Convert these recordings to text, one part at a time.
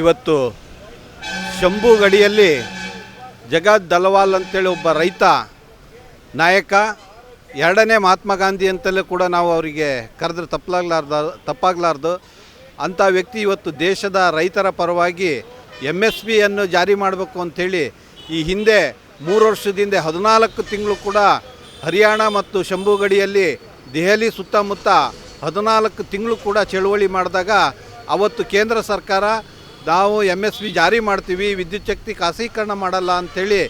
ಇವತ್ತು ಶಂಭು ಗಡಿಯಲ್ಲಿ ಜಗತ್ ದಲ್ವಾಲ್ ಅಂತೇಳಿ ಒಬ್ಬ ರೈತ, ನಾಯಕ, ಎರಡನೇ ಮಹಾತ್ಮ ಗಾಂಧಿ ಅಂತಲೂ ಕೂಡ ನಾವು ಅವರಿಗೆ ಕರೆದ್ರೆ ತಪ್ಪಲಾಗಲಾರ್ದ, ತಪ್ಪಾಗಲಾರ್ದು. ಅಂಥ ವ್ಯಕ್ತಿ ಇವತ್ತು ದೇಶದ ರೈತರ ಪರವಾಗಿ ಎಂ ಎಸ್ ಪಿಯನ್ನು ಜಾರಿ ಮಾಡಬೇಕು ಅಂಥೇಳಿ ಈ ಹಿಂದೆ ಮೂರು ವರ್ಷದಿಂದ ಹದಿನಾಲ್ಕು ತಿಂಗಳು ಕೂಡ ಹರಿಯಾಣ ಮತ್ತು ಶಂಭು ಗಡಿಯಲ್ಲಿ ದೆಹಲಿ ಸುತ್ತಮುತ್ತ ಹದಿನಾಲ್ಕು ತಿಂಗಳು ಕೂಡ ಚಳುವಳಿ ಮಾಡಿದಾಗ ಅವತ್ತು ಕೇಂದ್ರ ಸರ್ಕಾರ ನಾವು ಎಂ ಎಸ್ ಪಿ ಜಾರಿ ಮಾಡ್ತೀವಿ, ವಿದ್ಯುತ್ ಶಕ್ತಿ ಖಾಸಗೀಕರಣ ಮಾಡಲ್ಲ ಅಂಥೇಳಿ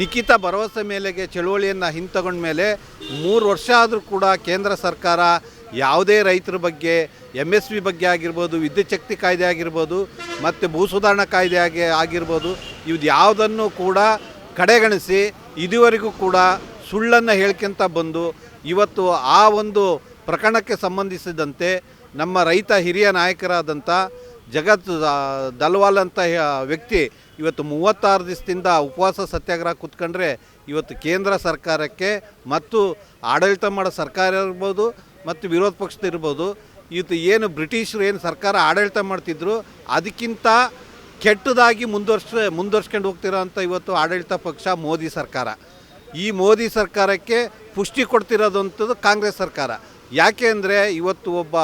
ನಿಖಿತ ಭರವಸೆ ಮೇಲೆಗೆ ಚಳುವಳಿಯನ್ನು ಹಿಂತಗೊಂಡ ಮೇಲೆ ಮೂರು ವರ್ಷ ಆದರೂ ಕೂಡ ಕೇಂದ್ರ ಸರ್ಕಾರ ಯಾವುದೇ ರೈತರ ಬಗ್ಗೆ ಎಂ ಎಸ್ ಪಿ ಬಗ್ಗೆ ಆಗಿರ್ಬೋದು, ವಿದ್ಯುತ್ ಶಕ್ತಿ ಕಾಯ್ದೆ ಆಗಿರ್ಬೋದು, ಮತ್ತು ಭೂ ಸುಧಾರಣಾ ಕಾಯ್ದೆ ಆಗಿ, ಆಗಿರ್ಬೋದು, ಇವ್ದು ಯಾವುದನ್ನು ಕೂಡ ಕಡೆಗಣಿಸಿ ಇದುವರೆಗೂ ಕೂಡ ಸುಳ್ಳನ್ನು ಹೇಳ್ಕೊಂತ ಬಂದು ಇವತ್ತು ಆ ಒಂದು ಪ್ರಕರಣಕ್ಕೆ ಸಂಬಂಧಿಸಿದಂತೆ ನಮ್ಮ ರೈತ ಹಿರಿಯ ನಾಯಕರಾದಂಥ ಜಗತ್ ದಲ್ವಾಲ್ ಅಂತ ವ್ಯಕ್ತಿ ಇವತ್ತು ಮೂವತ್ತಾರು ದಿವಸದಿಂದ ಉಪವಾಸ ಸತ್ಯಾಗ್ರಹ ಕೂತ್ಕೊಂಡ್ರೆ ಇವತ್ತು ಕೇಂದ್ರ ಸರ್ಕಾರಕ್ಕೆ ಮತ್ತು ಆಡಳಿತ ಮಾಡೋ ಸರ್ಕಾರ ಇರ್ಬೋದು ಮತ್ತು ವಿರೋಧ ಪಕ್ಷದ ಇರ್ಬೋದು, ಇವತ್ತು ಏನು ಬ್ರಿಟಿಷರು ಏನು ಸರ್ಕಾರ ಆಡಳಿತ ಮಾಡ್ತಿದ್ರು, ಅದಕ್ಕಿಂತ ಕೆಟ್ಟದಾಗಿ ಮುಂದುವರ್ಸ್ ಮುಂದುವರ್ಸ್ಕೊಂಡು ಹೋಗ್ತಿರೋ ಅಂಥ ಇವತ್ತು ಆಡಳಿತ ಪಕ್ಷ ಮೋದಿ ಸರ್ಕಾರ. ಈ ಮೋದಿ ಸರ್ಕಾರಕ್ಕೆ ಪುಷ್ಟಿ ಕೊಡ್ತಿರೋದಂಥದ್ದು ಕಾಂಗ್ರೆಸ್ ಸರ್ಕಾರ. ಯಾಕೆ ಅಂದರೆ ಇವತ್ತು ಒಬ್ಬ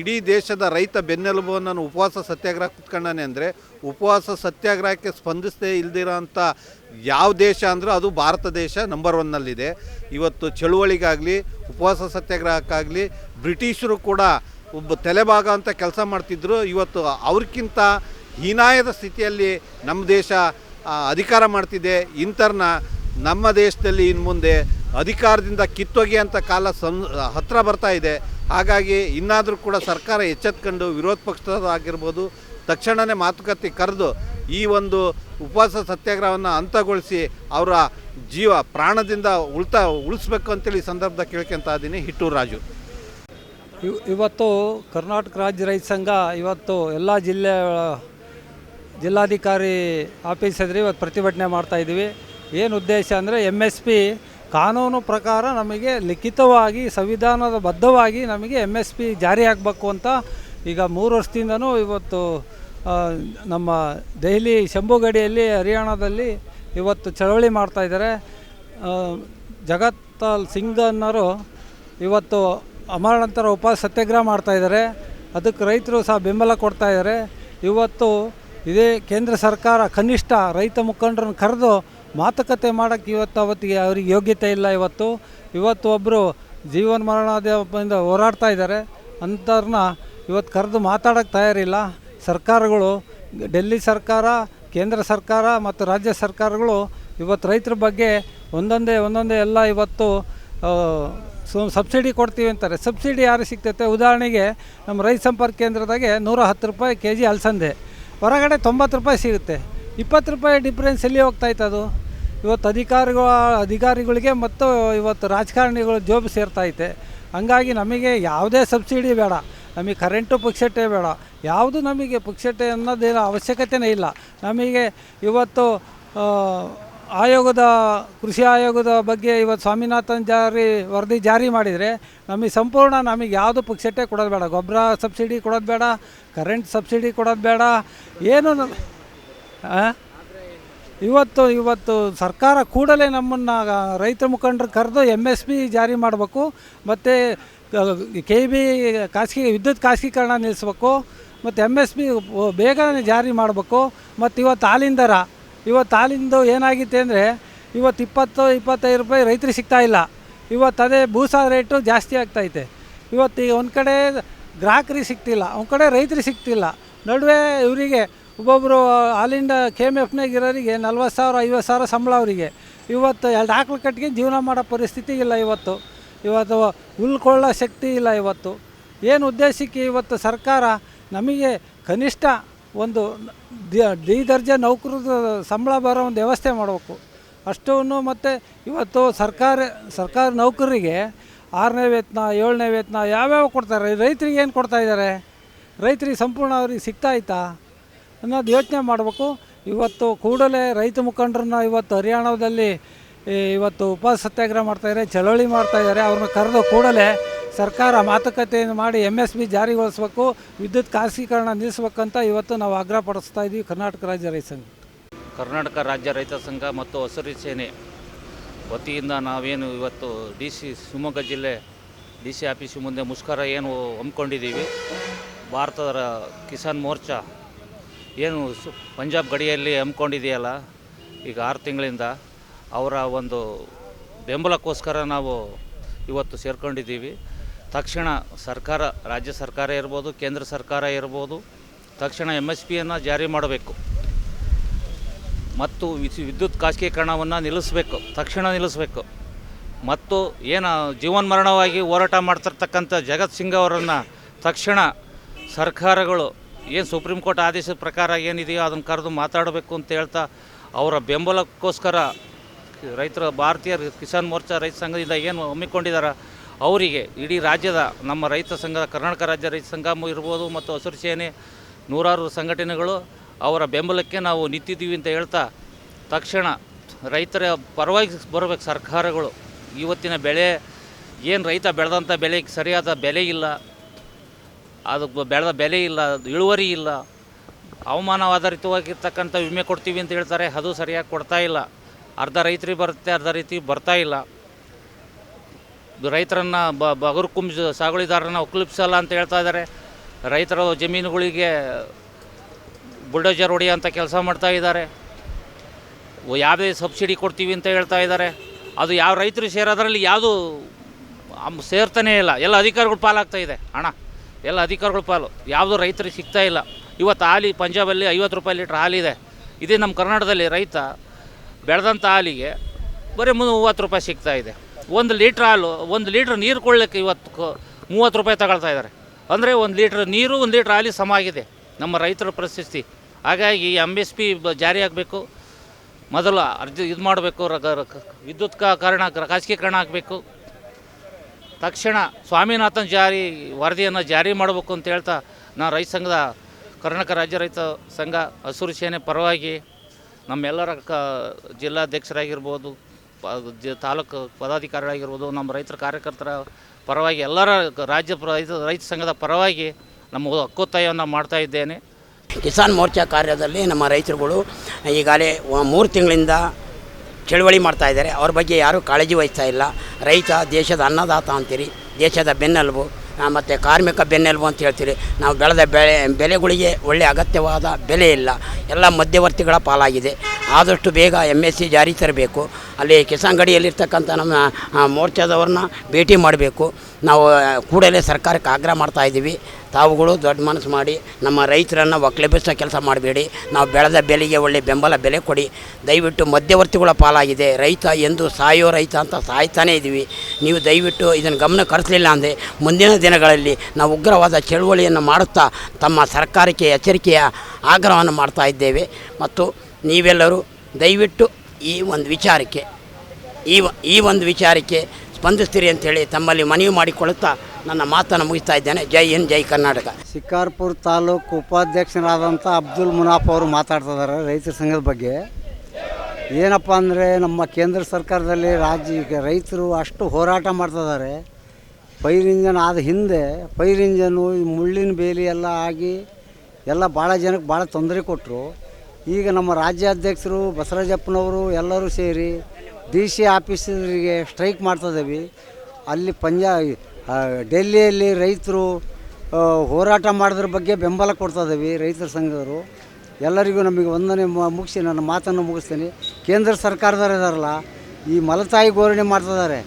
ಇಡೀ ದೇಶದ ರೈತ ಬೆನ್ನೆಲುಬನ್ನು ಉಪವಾಸ ಸತ್ಯಾಗ್ರಹ ಕುತ್ಕೊಂಡಾನೆ ಅಂದರೆ ಉಪವಾಸ ಸತ್ಯಾಗ್ರಹಕ್ಕೆ ಸ್ಪಂದಿಸದೇ ಇಲ್ದಿರೋ ಅಂಥ ಯಾವ ದೇಶ ಅಂದರೂ ಅದು ಭಾರತ ದೇಶ ನಂಬರ್ ಒನ್ನಲ್ಲಿದೆ ಇವತ್ತು ಚಳುವಳಿಗಾಗಲಿ, ಉಪವಾಸ ಸತ್ಯಾಗ್ರಹಕ್ಕಾಗಲಿ ಬ್ರಿಟಿಷರು ಕೂಡ ಒಬ್ಬ ತಲೆಭಾಗ ಅಂತ ಕೆಲಸ ಮಾಡ್ತಿದ್ರು. ಇವತ್ತು ಅವ್ರಿಗಿಂತ ಹೀನಾಯದ ಸ್ಥಿತಿಯಲ್ಲಿ ನಮ್ಮ ದೇಶ ಅಧಿಕಾರ ಮಾಡ್ತಿದೆ. ಇಂಥರ್ನ ನಮ್ಮ ದೇಶದಲ್ಲಿ ಇನ್ನು ಮುಂದೆ ಅಧಿಕಾರದಿಂದ ಕಿತ್ತೊಗೆಯಂಥ ಕಾಲ ಸಂ ಹತ್ತಿರ ಬರ್ತಾ ಇದೆ. ಹಾಗಾಗಿ ಇನ್ನಾದರೂ ಕೂಡ ಸರ್ಕಾರ ಎಚ್ಚೆತ್ಕೊಂಡು ವಿರೋಧ ಪಕ್ಷದಾಗಿರ್ಬೋದು ತಕ್ಷಣವೇ ಮಾತುಕತೆ ಕರೆದು ಈ ಒಂದು ಉಪವಾಸ ಸತ್ಯಾಗ್ರಹವನ್ನು ಅಂತ್ಯಗೊಳಿಸಿ ಅವರ ಜೀವ ಪ್ರಾಣದಿಂದ ಉಳ್ತಾ, ಉಳಿಸ್ಬೇಕು ಅಂತೇಳಿ ಈ ಕೇಳ್ಕೊಂತ ಇದ್ದೀನಿ. ಹಿಟ್ಟೂರು ರಾಜು. ಇವ್- ಇವತ್ತು ಕರ್ನಾಟಕ ರಾಜ್ಯ ರೈತ ಸಂಘ ಇವತ್ತು ಎಲ್ಲ ಜಿಲ್ಲೆ, ಜಿಲ್ಲಾಧಿಕಾರಿ ಆಫೀಸ್ ಎದುರು ಇವತ್ತು ಪ್ರತಿಭಟನೆ ಮಾಡ್ತಾ ಇದ್ದೀವಿ ಏನು ಉದ್ದೇಶ ಅಂದರೆ ಎಂ ಎಸ್ ಪಿ ಕಾನೂನು ಪ್ರಕಾರ ನಮಗೆ ಲಿಖಿತವಾಗಿ ಸಂವಿಧಾನದ ಬದ್ಧವಾಗಿ ನಮಗೆ ಎಂ ಎಸ್ ಪಿ ಜಾರಿ ಆಗಬೇಕು ಅಂತ ಈಗ ಮೂರು ವರ್ಷದಿಂದನೂ ಇವತ್ತು ನಮ್ಮ ದೆಹಲಿ ಶಂಭುಗಡಿಯಲ್ಲಿ ಹರಿಯಾಣದಲ್ಲಿ ಇವತ್ತು ಚಳವಳಿ ಮಾಡ್ತಾಯಿದ್ದಾರೆ ಆ, ಜಗತ್ತಾಲ್ ಸಿಂಗ್ ಅನ್ನೋರು ಇವತ್ತು ಅಮರಣಂತರ ಉಪ ಸತ್ಯಾಗ್ರಹ ಮಾಡ್ತಾಯಿದ್ದಾರೆ ಅದಕ್ಕೆ ರೈತರು ಸಹ ಬೆಂಬಲ ಕೊಡ್ತಾ ಇದ್ದಾರೆ. ಇವತ್ತು ಇದೇ ಕೇಂದ್ರ ಸರ್ಕಾರ ಕನಿಷ್ಠ ರೈತ ಮುಖಂಡರನ್ನು ಕರೆದು ಮಾತುಕತೆ ಮಾಡೋಕ್ಕೆ ಇವತ್ತು ಅವತ್ತಿಗೆ ಅವ್ರಿಗೆ ಯೋಗ್ಯತೆ ಇಲ್ಲ ಇವತ್ತು. ಇವತ್ತು ಒಬ್ಬರು ಜೀವನ ಮರಣದಿಂದ ಹೋರಾಡ್ತಾ ಇದ್ದಾರೆ. ಅಂಥವ್ರನ್ನ ಇವತ್ತು ಕರೆದು ಮಾತಾಡೋಕ್ಕೆ ತಯಾರಿಲ್ಲ. ಸರ್ಕಾರಗಳು, ಡೆಲ್ಲಿ ಸರ್ಕಾರ, ಕೇಂದ್ರ ಸರ್ಕಾರ ಮತ್ತು ರಾಜ್ಯ ಸರ್ಕಾರಗಳು ಇವತ್ತು ರೈತರ ಬಗ್ಗೆ ಒಂದೊಂದೇ ಒಂದೊಂದೇ ಎಲ್ಲ ಇವತ್ತು ಸಬ್ಸಿಡಿ ಕೊಡ್ತೀವಿ ಅಂತಾರೆ. ಸಬ್ಸಿಡಿ ಯಾರು ಸಿಗ್ತೈತೆ? ಉದಾಹರಣೆಗೆ ನಮ್ಮ ರೈತ ಸಂಪರ್ಕ ಕೇಂದ್ರದಾಗೆ ನೂರ ಹತ್ತು ರೂಪಾಯಿ ಕೆ ಜಿ ಅಲಸಂದೆ. ಹೊರಗಡೆ ತೊಂಬತ್ತು ರೂಪಾಯಿ ಸಿಗುತ್ತೆ. ಇಪ್ಪತ್ತು ರೂಪಾಯಿ ಡಿಫ್ರೆನ್ಸ್ ಎಲ್ಲಿ ಹೋಗ್ತಾಯಿತ್ತು ಅದು? ಇವತ್ತು ಅಧಿಕಾರಿಗಳ, ಅಧಿಕಾರಿಗಳಿಗೆ ಮತ್ತು ಇವತ್ತು ರಾಜಕಾರಣಿಗಳು ಜೋಬ್ ಸೇರ್ತೈತೆ ಹಂಗಾಗಿ ನಮಗೆ ಯಾವುದೇ ಸಬ್ಸಿಡಿ ಬೇಡ. ನಮಗೆ ಕರೆಂಟು ಪುಕ್ಷಟೆ ಬೇಡ. ಯಾವುದು ನಮಗೆ ಪುಕ್ಷಟೆ ಅನ್ನೋದೇನು ಅವಶ್ಯಕತೆನೇ ಇಲ್ಲ. ನಮಗೆ ಇವತ್ತು ಆಯೋಗದ, ಕೃಷಿ ಆಯೋಗದ ಬಗ್ಗೆ ಇವತ್ತು ಸ್ವಾಮಿನಾಥನ್ ಜಾರಿ ವರದಿ ಜಾರಿ ಮಾಡಿದರೆ ನಮಗೆ ಸಂಪೂರ್ಣ ನಮಗೆ ಯಾವುದು ಪಕ್ಷಟ್ಟೆ ಕೊಡೋದು ಬೇಡ. ಗೊಬ್ಬರ ಸಬ್ಸಿಡಿ ಕೊಡೋದು ಬೇಡ ಕರೆಂಟ್ ಸಬ್ಸಿಡಿ ಕೊಡೋದು ಬೇಡ, ಏನು ಇವತ್ತು ಇವತ್ತು ಸರ್ಕಾರ ಕೂಡಲೇ ನಮ್ಮನ್ನು ರೈತ ಮುಖಂಡರು ಕರೆದು ಎಂ ಎಸ್ ಪಿ ಜಾರಿ ಮಾಡಬೇಕು, ಮತ್ತು ಕೆ ಬಿ ಖಾಸಗಿ, ವಿದ್ಯುತ್ ಖಾಸಗೀಕರಣ ನಿಲ್ಲಿಸ್ಬೇಕು, ಮತ್ತು ಎಂ ಎಸ್ ಪಿ ಬೇಗನೆ ಜಾರಿ ಮಾಡಬೇಕು, ಮತ್ತು ಇವತ್ತು ಹಾಲಿನ ಇವತ್ತು ಹಾಲಿಂದು ಏನಾಗಿತ್ತು ಅಂದರೆ ಇವತ್ತು ಇಪ್ಪತ್ತು, ಇಪ್ಪತ್ತೈದು ರೂಪಾಯಿ ರೈತರಿಗೆ ಸಿಗ್ತಾ ಇಲ್ಲ. ಇವತ್ತು ಅದೇ ಭೂಸ ರೇಟು ಜಾಸ್ತಿ ಆಗ್ತೈತೆ ಇವತ್ತು ಈಗ ಒಂದು ಕಡೆ ಗ್ರಾಹಕರಿಗೆ ಸಿಗ್ತಿಲ್ಲ, ಒಂದು ಕಡೆ ರೈತರಿಗೆ ಸಿಗ್ತಿಲ್ಲ. ನಡುವೆ ಇವರಿಗೆ ಒಬ್ಬೊಬ್ಬರು ಹಾಲಿಂದ ಕೆ ಎಂ ಎಫ್ನಾಗ ಇರೋರಿಗೆ ನಲ್ವತ್ತು ಸಾವಿರ, ಐವತ್ತು ಸಾವಿರ ಸಂಬಳ ಅವರಿಗೆ. ಇವತ್ತು ಎರಡು ಆಕಳು ಕಟ್ಟಿಗೆ ಜೀವನ ಮಾಡೋ ಪರಿಸ್ಥಿತಿ ಇಲ್ಲ ಇವತ್ತು. ಇವತ್ತು ಉಳ್ಕೊಳ್ಳೋ ಶಕ್ತಿ ಇಲ್ಲ ಇವತ್ತು. ಏನು ಉದ್ದೇಶಕ್ಕೆ ಇವತ್ತು ಸರ್ಕಾರ ನಮಗೆ ಕನಿಷ್ಠ ಒಂದು ದಿ ದರ್ಜೆ ನೌಕರದ ಸಂಬಳ ಬರೋ ಒಂದು ವ್ಯವಸ್ಥೆ ಮಾಡಬೇಕು. ಅಷ್ಟನ್ನು ಮತ್ತು ಇವತ್ತು ಸರ್ಕಾರ ಸರ್ಕಾರ ನೌಕರರಿಗೆ ಆರನೇ ವೇತನ, ಏಳನೇ ವೇತನ ಯಾವ್ಯಾವ ಕೊಡ್ತಾರೆ? ರೈತರಿಗೆ ಏನು ಕೊಡ್ತಾ ಇದ್ದಾರೆ? ರೈತರಿಗೆ ಸಂಪೂರ್ಣ ಅವ್ರಿಗೆ ಸಿಗ್ತಾ ಐತಾ ಅನ್ನೋದು ಯೋಚನೆ ಮಾಡಬೇಕು. ಇವತ್ತು ಕೂಡಲೇ ರೈತ ಮುಖಂಡರನ್ನ ಇವತ್ತು ಹರಿಯಾಣದಲ್ಲಿ ಇವತ್ತು ಉಪ ಸತ್ಯಾಗ್ರಹ ಮಾಡ್ತಾಯಿದ್ದಾರೆ ಚಳವಳಿ ಮಾಡ್ತಾಯಿದ್ದಾರೆ ಅವ್ರನ್ನ ಕರೆದು ಕೂಡಲೇ ಸರ್ಕಾರ ಮಾತುಕತೆಯನ್ನು ಮಾಡಿ ಎಂ ಎಸ್ ಬಿ ಜಾರಿಗೊಳಿಸಬೇಕು, ವಿದ್ಯುತ್ ಖಾಸಗೀಕರಣ ನಿಲ್ಲಿಸಬೇಕಂತ ಇವತ್ತು ನಾವು ಆಗ್ರಹ ಪಡಿಸ್ತಾ ಇದ್ದೀವಿ ಕರ್ನಾಟಕ ರಾಜ್ಯ ರೈತ ಸಂಘ. ಕರ್ನಾಟಕ ರಾಜ್ಯ ರೈತ ಸಂಘ ಮತ್ತು ಹಸಿರು ಸೇನೆ ವತಿಯಿಂದ ನಾವೇನು ಇವತ್ತು ಡಿ ಸಿ ಶಿವಮೊಗ್ಗ ಜಿಲ್ಲೆ ಡಿ ಸಿ ಆಫೀಸ್ ಮುಂದೆ ಮುಷ್ಕರ ಏನು ಹಮ್ಮಿಕೊಂಡಿದ್ದೀವಿ. ಭಾರತದ ಕಿಸಾನ್ ಮೋರ್ಚಾ ಏನು ಪಂಜಾಬ್ ಗಡಿಯಲ್ಲಿ ಹಮ್ಮಿಕೊಂಡಿದೆಯಲ್ಲ, ಈಗ ಆರು ತಿಂಗಳಿಂದ ಅವರ ಒಂದು ಬೆಂಬಲಕ್ಕೋಸ್ಕರ ನಾವು ಇವತ್ತು ಸೇರ್ಕೊಂಡಿದ್ದೀವಿ. ತಕ್ಷಣ ಸರ್ಕಾರ, ರಾಜ್ಯ ಸರ್ಕಾರ ಇರ್ಬೋದು, ಕೇಂದ್ರ ಸರ್ಕಾರ ಇರ್ಬೋದು, ತಕ್ಷಣ ಎಂ ಎಸ್ ಪಿಯನ್ನು ಜಾರಿ ಮಾಡಬೇಕು. ಮತ್ತು ವಿದ್- ವಿದ್ಯುತ್ ಖಾಸಗೀಕರಣವನ್ನು ನಿಲ್ಲಿಸಬೇಕು, ತಕ್ಷಣ ನಿಲ್ಲಿಸಬೇಕು. ಮತ್ತು ಏನು ಜೀವನ್ಮರಣವಾಗಿ ಹೋರಾಟ ಮಾಡ್ತಿರ್ತಕ್ಕಂಥ ಜಗತ್ ಸಿಂಗ್ ಅವರನ್ನು ತಕ್ಷಣ ಸರ್ಕಾರಗಳು ಏನು ಸುಪ್ರೀಂ ಕೋರ್ಟ್ ಆದೇಶದ ಪ್ರಕಾರ ಏನಿದೆಯೋ ಅದನ್ನು ಕರೆದು ಮಾತಾಡಬೇಕು ಅಂತ ಹೇಳ್ತಾ ಅವರ ಬೆಂಬಲಕ್ಕೋಸ್ಕರ ರೈತರ ಭಾರತೀಯ ಕಿಸಾನ್ ಮೋರ್ಚಾ ರೈತ ಸಂಘದಿಂದ ಏನು ಹಮ್ಮಿಕೊಂಡಿದ್ದಾರೆ ಅವರಿಗೆ ಇಡೀ ರಾಜ್ಯದ ನಮ್ಮ ರೈತ ಸಂಘ, ಕರ್ನಾಟಕ ರಾಜ್ಯ ರೈತ ಸಂಘ ಇರ್ಬೋದು ಮತ್ತು ಹಸಿರು ಸೇನೆ, ನೂರಾರು ಸಂಘಟನೆಗಳು ಅವರ ಬೆಂಬಲಕ್ಕೆ ನಾವು ನಿಂತಿದ್ದೀವಿ ಅಂತ ಹೇಳ್ತಾ ತಕ್ಷಣ ರೈತರ ಪರವಾಗಿ ಬರಬೇಕು ಸರ್ಕಾರಗಳು. ಇವತ್ತಿನ ಬೆಳೆ, ಏನು ರೈತ ಬೆಳೆದಂಥ ಬೆಳೆಗೆ ಸರಿಯಾದ ಬೆಲೆ ಇಲ್ಲ ಅದಕ್ಕೆ ಬೆಳೆದ ಬೆಲೆ ಇಲ್ಲ ಇಳುವರಿ ಇಲ್ಲ, ಹವಾಮಾನ ಆಧಾರಿತವಾಗಿರ್ತಕ್ಕಂಥ ವಿಮೆ ಕೊಡ್ತೀವಿ ಅಂತ ಹೇಳ್ತಾರೆ, ಅದು ಸರಿಯಾಗಿ ಕೊಡ್ತಾ ಇಲ್ಲ. ಅರ್ಧ ರೈತರಿಗೆ ಬರುತ್ತೆ, ಅರ್ಧ ರೀತಿ ಬರ್ತಾ ಇಲ್ಲ. ರೈತರನ್ನು ಬ ಬಗರು ಕುಂಜ ಸಾಗುಳಿದಾರರನ್ನ ಒಕ್ಕಲಿಪ್ಸಲ್ಲ ಅಂತ ಹೇಳ್ತಾ ಇದ್ದಾರೆ. ರೈತರ ಜಮೀನುಗಳಿಗೆ ಬುಲ್ಡೋಜರ್ ಅಂತ ಕೆಲಸ ಮಾಡ್ತಾ ಇದ್ದಾರೆ. ಯಾವುದೇ ಸಬ್ಸಿಡಿ ಕೊಡ್ತೀವಿ ಅಂತ ಹೇಳ್ತಾ ಇದ್ದಾರೆ. ಅದು ಯಾವ ರೈತರು ಸೇರೋದ್ರಲ್ಲಿ ಯಾವುದು ಸೇರ್ತಾನೆ ಇಲ್ಲ. ಎಲ್ಲ ಅಧಿಕಾರಿಗಳು ಪಾಲಾಗ್ತಾ ಇದೆ. ಹಣ ಎಲ್ಲ ಅಧಿಕಾರಿಗಳು ಪಾಲು. ಯಾವುದು ರೈತರಿಗೆ ಸಿಗ್ತಾ ಇಲ್ಲ. ಇವತ್ತು ಹಾಲಿ, ಪಂಜಾಬಲ್ಲಿ ಐವತ್ತು ರೂಪಾಯಿ ಲೀಟ್ರ್ ಹಾಲಿದೆ ಇದೇ. ನಮ್ಮ ಕರ್ನಾಟಕದಲ್ಲಿ ರೈತ ಬೆಳೆದಂಥ ಹಾಲಿಗೆ ಬರೀ ಮೂವತ್ತು ರೂಪಾಯಿ ಸಿಗ್ತಾ ಇದೆ. ಒಂದು ಲೀಟ್ರ್ ಹಾಲು, ಒಂದು ಲೀಟ್ರ್ ನೀರು ಕೊಳ್ಳಕ್ಕೆ ಇವತ್ತು ಮೂವತ್ತು ರೂಪಾಯಿ ತಗೊಳ್ತಾ ಇದ್ದಾರೆ ಅಂದರೆ ಒಂದು ಲೀಟ್ರ್ ನೀರು, ಒಂದು ಲೀಟ್ರ್ ಹಾಲಿ ಸಮ ಆಗಿದೆ ನಮ್ಮ ರೈತರ ಪರಿಸ್ಥಿತಿ. ಹಾಗಾಗಿ ಎಂ ಎಸ್ ಪಿ ಜಾರಿ ಆಗಬೇಕು. ಮೊದಲು ಅರ್ಜಿ ಇದು ಮಾಡಬೇಕು ವಿದ್ಯುತ್ ಕಾರಣ ಖಾಸಗೀಕರಣ ಆಗಬೇಕು. ತಕ್ಷಣ ಸ್ವಾಮಿನಾಥನ್ ಜಾರಿ, ವರದಿಯನ್ನು ಜಾರಿ ಮಾಡಬೇಕು ಅಂತ ಹೇಳ್ತಾ ನಾನು ರೈತ ಸಂಘದ ಕರ್ನಾಟಕ ರಾಜ್ಯ ರೈತ ಸಂಘ ಹಸಿರು ಸೇನೆ ಪರವಾಗಿ ನಮ್ಮೆಲ್ಲರ ಕ ಜಿಲ್ಲಾಧ್ಯಕ್ಷರಾಗಿರ್ಬೋದು ಪ- ತಾಲೂಕು ಪದಾಧಿಕಾರಿಗಳಾಗಿರ್ಬೋದು, ನಮ್ಮ ರೈತರ ಕಾರ್ಯಕರ್ತರ ಪರವಾಗಿ ಎಲ್ಲರ ರಾಜ್ಯ ರೈತ ರೈತ ಸಂಘದ ಪರವಾಗಿ ನಮ್ಮ ಹಕ್ಕೊತ್ತಾಯವನ್ನು ಮಾಡ್ತಾ ಇದ್ದೇನೆ. ಕಿಸಾನ್ ಮೋರ್ಚಾ ಕಾರ್ಯದಲ್ಲಿ ನಮ್ಮ ರೈತರುಗಳು ಈಗಾಗಲೇ ಮೂರು ತಿಂಗಳಿಂದ ಚಳವಳಿ ಮಾಡ್ತಾ ಇದ್ದಾರೆ. ಅವ್ರ ಬಗ್ಗೆ ಯಾರೂ ಕಾಳಜಿ ವಹಿಸ್ತಾ ಇಲ್ಲ. ರೈತ ದೇಶದ ಅನ್ನದಾತ ಅಂತೀರಿ, ದೇಶದ ಬೆನ್ನೆಲುಬು ಮತ್ತು ಕಾರ್ಮಿಕ ಬೆನ್ನೆಲುಬು ಅಂತ ಹೇಳ್ತೀರಿ. ನಾವು ಬೆಳೆದ ಬೆಳೆ, ಬೆಲೆಗಳಿಗೆ ಒಳ್ಳೆಯ ಅಗತ್ಯವಾದ ಬೆಲೆ ಇಲ್ಲ. ಎಲ್ಲ ಮಧ್ಯವರ್ತಿಗಳ ಪಾಲಾಗಿದೆ. ಆದಷ್ಟು ಬೇಗ ಎಂ ಎಸ್ ಸಿ ಜಾರಿ ತರಬೇಕು. ಅಲ್ಲಿ ಕಿಸಾನ್ ಗಡಿಯಲ್ಲಿರ್ತಕ್ಕಂಥ ನಮ್ಮ ಮೋರ್ಚಾದವ್ರನ್ನ ಭೇಟಿ ಮಾಡಬೇಕು. ನಾವು ಕೂಡಲೇ ಸರ್ಕಾರಕ್ಕೆ ಆಗ್ರಹ ಮಾಡ್ತಾ ಇದ್ದೀವಿ. ತಾವುಗಳು ದೊಡ್ಡ ಮನಸ್ಸು ಮಾಡಿ, ನಮ್ಮ ರೈತರನ್ನು ಒಕ್ಲೆಬ್ಬಿಸೋ ಕೆಲಸ ಮಾಡಬೇಡಿ. ನಾವು ಬೆಳೆದ ಬೆಲೆಗೆ ಒಳ್ಳೆ ಬೆಂಬಲ ಬೆಲೆ ಕೊಡಿ. ದಯವಿಟ್ಟು ಮಧ್ಯವರ್ತಿಗಳ ಪಾಲಾಗಿದೆ. ರೈತ ಎಂದು ಸಾಯೋ ರೈತ ಅಂತ ಸಾಯ್ತಾನೇ ಇದ್ದೀವಿ. ನೀವು ದಯವಿಟ್ಟು ಇದನ್ನು ಗಮನ ಕರೆಸಲಿಲ್ಲ ಅಂದರೆ ಮುಂದಿನ ದಿನಗಳಲ್ಲಿ ನಾವು ಉಗ್ರವಾದ ಚಳುವಳಿಯನ್ನು ಮಾಡುತ್ತಾ ತಮ್ಮ ಸರ್ಕಾರಕ್ಕೆ ಎಚ್ಚರಿಕೆಯ ಆಗ್ರಹವನ್ನು ಮಾಡ್ತಾ ಇದ್ದೇವೆ. ಮತ್ತು ನೀವೆಲ್ಲರೂ ದಯವಿಟ್ಟು ಈ ಒಂದು ವಿಚಾರಕ್ಕೆ, ಈ ಈ ಒಂದು ವಿಚಾರಕ್ಕೆ ಸ್ಪಂದಿಸ್ತೀರಿ ಅಂತೇಳಿ ತಮ್ಮಲ್ಲಿ ಮನವಿ ಮಾಡಿಕೊಳ್ಳುತ್ತಾ ನನ್ನ ಮಾತನ್ನು ಮುಗಿಸ್ತಾ ಇದ್ದೇನೆ. ಜೈ ಹಿಂದ್, ಜೈ ಕರ್ನಾಟಕ. ಶಿಕಾರ್ಪುರ ತಾಲೂಕು ಉಪಾಧ್ಯಕ್ಷರಾದಂಥ ಅಬ್ದುಲ್ ಮುನಾಫ್ ಅವರು ಮಾತಾಡ್ತಿದ್ದಾರೆ ರೈತರ ಸಂಘದ ಬಗ್ಗೆ. ಏನಪ್ಪ ಅಂದರೆ ನಮ್ಮ ಕೇಂದ್ರ ಸರ್ಕಾರದಲ್ಲಿ ರಾಜ್ಯ ರೈತರು ಅಷ್ಟು ಹೋರಾಟ ಮಾಡ್ತಿದ್ದಾರೆ ಪೈರಿಂಜನ್ ಆದ ಹಿಂದೆ ಪೈರಿಂಜನು ಈ ಮುಳ್ಳಿನ ಬೇಲಿ ಎಲ್ಲ ಆಗಿ ಎಲ್ಲ ಭಾಳ ಜನಕ್ಕೆ ಭಾಳ ತೊಂದರೆ ಕೊಟ್ಟರು. ಈಗ ನಮ್ಮ ರಾಜ್ಯಾಧ್ಯಕ್ಷರು ಬಸವರಾಜಪ್ಪನವರು ಎಲ್ಲರೂ ಸೇರಿ ಡಿ ಸಿ ಆಫೀಸರಿಗೆ ಸ್ಟ್ರೈಕ್ ಮಾಡ್ತಿದ್ದೀವಿ. ಅಲ್ಲಿ ಪಂಜಾ ಡೆಲ್ಲಿಯಲ್ಲಿ ರೈತರು ಹೋರಾಟ ಮಾಡೋದ್ರ ಬಗ್ಗೆ ಬೆಂಬಲ ಕೊಡ್ತಾ ಇದ್ದೀವಿ ರೈತರ ಸಂಘದವರು. ಎಲ್ಲರಿಗೂ ನಮಗೆ ಒಂದನೇ ಮುಗಿಸಿ ನನ್ನ ಮಾತನ್ನು ಮುಗಿಸ್ತೀನಿ. ಕೇಂದ್ರ ಸರ್ಕಾರದವ್ರು ಇದಾರಲ್ಲ, ಈ ಮಲತಾಯಿ ಗೋರಣೆ ಮಾಡ್ತಿದ್ದಾರೆ.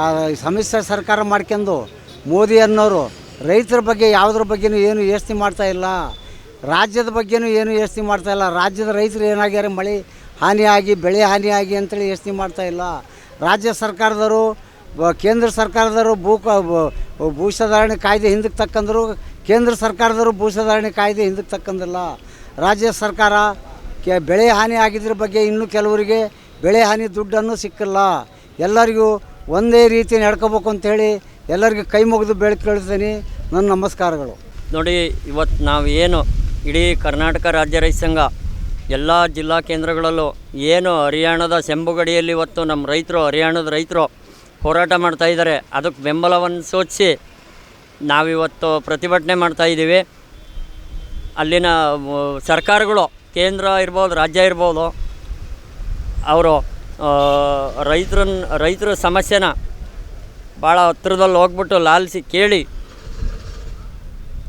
ಆ ಸಮ್ಮಿಶ್ರ ಸರ್ಕಾರ ಮಾಡ್ಕೊಂಡು ಮೋದಿ ಅನ್ನೋರು ರೈತರ ಬಗ್ಗೆ ಯಾವುದ್ರ ಬಗ್ಗೆನೂ ಏನು ಯೋಚನೆ ಮಾಡ್ತಾ ಇಲ್ಲ. ರಾಜ್ಯದ ಬಗ್ಗೆನೂ ಏನು ಯೋಚನೆ ಮಾಡ್ತಾ ಇಲ್ಲ. ರಾಜ್ಯದ ರೈತರು ಏನಾಗ್ಯಾರ? ಮಳೆ ಹಾನಿಯಾಗಿ ಬೆಳೆ ಹಾನಿಯಾಗಿ ಅಂತೇಳಿ ಯೋಚನೆ ಮಾಡ್ತಾ ಇಲ್ಲ. ರಾಜ್ಯ ಸರ್ಕಾರದವರು ಕೇಂದ್ರ ಸರ್ಕಾರದವರು ಭೂ, ಕ- ಭೂ ಸುಧಾರಣೆ ಕಾಯ್ದೆ ಹಿಂದಕ್ಕೆ ತಕ್ಕಂದರು, ಕೇಂದ್ರ ಸರ್ಕಾರದವರು ಭೂ ಸುಧಾರಣೆ ಕಾಯ್ದೆ ಹಿಂದಕ್ಕೆ ತಕ್ಕಂದಿಲ್ಲ. ರಾಜ್ಯ ಸರ್ಕಾರ ಕೆ, ಬೆಳೆ ಹಾನಿ ಆಗಿದ್ರ ಬಗ್ಗೆ ಇನ್ನೂ ಕೆಲವರಿಗೆ ಬೆಳೆ ಹಾನಿ ದುಡ್ಡನ್ನು ಸಿಕ್ಕಿಲ್ಲ. ಎಲ್ಲರಿಗೂ ಒಂದೇ ರೀತಿ ನಡ್ಕೋಬೇಕು ಅಂತೇಳಿ ಎಲ್ಲರಿಗೂ ಕೈ ಮುಗಿದು ಬೆಳ್ಕೊಳ್ತೀನಿ ನನ್ನ ನಮಸ್ಕಾರಗಳು. ನೋಡಿ, ಇವತ್ತು ನಾವು ಏನು ಇಡೀ ಕರ್ನಾಟಕ ರಾಜ್ಯ ರೈತ ಸಂಘ, ಎಲ್ಲ ಜಿಲ್ಲಾ ಕೇಂದ್ರಗಳಲ್ಲೂ ಏನು ಹರಿಯಾಣದ ಸೆಂಬುಗಡಿಯಲ್ಲಿ ಇವತ್ತು ನಮ್ಮ ರೈತರು, ಹರಿಯಾಣದ ರೈತರು ಹೋರಾಟ ಮಾಡ್ತಾ ಇದ್ದಾರೆ. ಅದಕ್ಕೆ ಬೆಂಬಲವನ್ನು ಸೂಚಿಸಿ ನಾವಿವತ್ತು ಪ್ರತಿಭಟನೆ ಮಾಡ್ತಾ ಇದ್ದೀವಿ. ಅಲ್ಲಿನ ಸರ್ಕಾರಗಳು, ಕೇಂದ್ರ ಇರ್ಬೋದು, ರಾಜ್ಯ ಇರ್ಬೋದು, ಅವರು ರೈತರನ್ನ ರೈತರ ಸಮಸ್ಯೆನ ಭಾಳ ಹತ್ತಿರದಲ್ಲಿ ಹೋಗ್ಬಿಟ್ಟು ಲಾಲಿಸಿ ಕೇಳಿ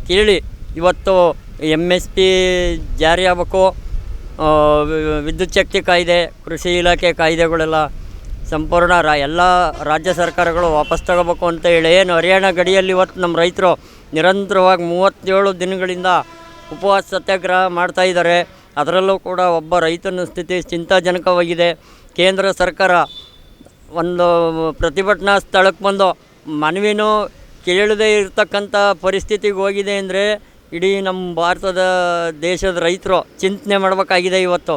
ಕೇಳಿ ಇವತ್ತು ಎಂ ಎಸ್ ಪಿ ಜಾರಿ ವಿದ್ಯುತ್ ಶಕ್ತಿ ಕಾಯ್ದೆ, ಕೃಷಿ ಇಲಾಖೆ ಕಾಯ್ದೆಗಳೆಲ್ಲ ಸಂಪೂರ್ಣ ರಾ, ಎಲ್ಲ ರಾಜ್ಯ ಸರ್ಕಾರಗಳು ವಾಪಸ್ ತಗೋಬೇಕು ಅಂತ ಹೇಳಿ. ಏನು, ಹರಿಯಾಣ ಗಡಿಯಲ್ಲಿ ಇವತ್ತು ನಮ್ಮ ರೈತರು ನಿರಂತರವಾಗಿ ಮೂವತ್ತೇಳು ದಿನಗಳಿಂದ ಉಪವಾಸ ಸತ್ಯಾಗ್ರಹ ಮಾಡ್ತಾ ಇದ್ದಾರೆ. ಅದರಲ್ಲೂ ಕೂಡ ಒಬ್ಬ ರೈತನ ಸ್ಥಿತಿ ಚಿಂತಾಜನಕವಾಗಿದೆ. ಕೇಂದ್ರ ಸರ್ಕಾರ ಒಂದು ಪ್ರತಿಭಟನಾ ಸ್ಥಳಕ್ಕೆ ಬಂದು ಮನವಿನೂ ಕೇಳದೇ ಇರತಕ್ಕಂಥ ಪರಿಸ್ಥಿತಿಗೆ ಹೋಗಿದೆ ಅಂದರೆ ಇಡೀ ನಮ್ಮ ಭಾರತದ ದೇಶದ ರೈತರು ಚಿಂತನೆ ಮಾಡಬೇಕಾಗಿದೆ ಇವತ್ತು.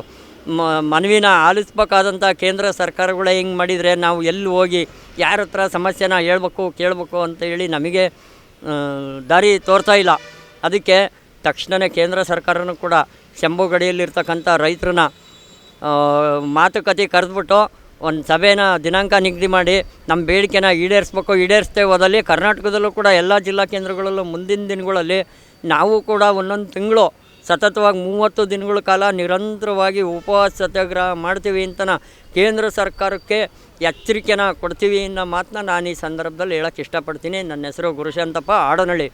ಮನವಿನ ಆಲಿಸ್ಬೇಕಾದಂಥ ಕೇಂದ್ರ ಸರ್ಕಾರಗಳೇ ಹಿಂಗೆ ಮಾಡಿದರೆ ನಾವು ಎಲ್ಲಿ ಹೋಗಿ ಯಾರ ಹತ್ರ ಸಮಸ್ಯೆನ ಹೇಳ್ಬೇಕು, ಕೇಳಬೇಕು ಅಂತ ಹೇಳಿ ನಮಗೆ ದಾರಿ ತೋರ್ತಾ ಇಲ್ಲ. ಅದಕ್ಕೆ ತಕ್ಷಣವೇ ಕೇಂದ್ರ ಸರ್ಕಾರನೂ ಕೂಡ ಶಂಭು ಗಡಿಯಲ್ಲಿರ್ತಕ್ಕಂಥ ರೈತರನ್ನ ಮಾತುಕತೆ ಕರೆದ್ಬಿಟ್ಟು ಒಂದು ಸಭೆನ ದಿನಾಂಕ ನಿಗದಿ ಮಾಡಿ ನಮ್ಮ ಬೇಡಿಕೆನ ಈಡೇರಿಸ್ಬೇಕು ಈಡೇರಿಸ್ತೇ ಹೋದಲ್ಲಿ ಕರ್ನಾಟಕದಲ್ಲೂ ಕೂಡ ಎಲ್ಲ ಜಿಲ್ಲಾ ಕೇಂದ್ರಗಳಲ್ಲೂ ಮುಂದಿನ ದಿನಗಳಲ್ಲಿ ನಾವು ಕೂಡ ಒಂದೊಂದು ತಿಂಗಳು ಸತತವಾಗಿ ಮೂವತ್ತು ದಿನಗಳ ಕಾಲ ನಿರಂತರವಾಗಿ ಉಪವಾಸ ಸತ್ಯಾಗ್ರಹ ಮಾಡ್ತೀವಿ ಅಂತನ ಕೇಂದ್ರ ಸರ್ಕಾರಕ್ಕೆ ಎಚ್ಚರಿಕೆನ ಕೊಡ್ತೀವಿ ಅನ್ನೋ ಮಾತನ್ನ ನಾನು ಈ ಸಂದರ್ಭದಲ್ಲಿ ಹೇಳೋಕ್ಕೆ ಇಷ್ಟಪಡ್ತೀನಿ. ನನ್ನ ಹೆಸರು ಗುರುಶಾಂತಪ್ಪ, ಆಡನಹಳ್ಳಿ.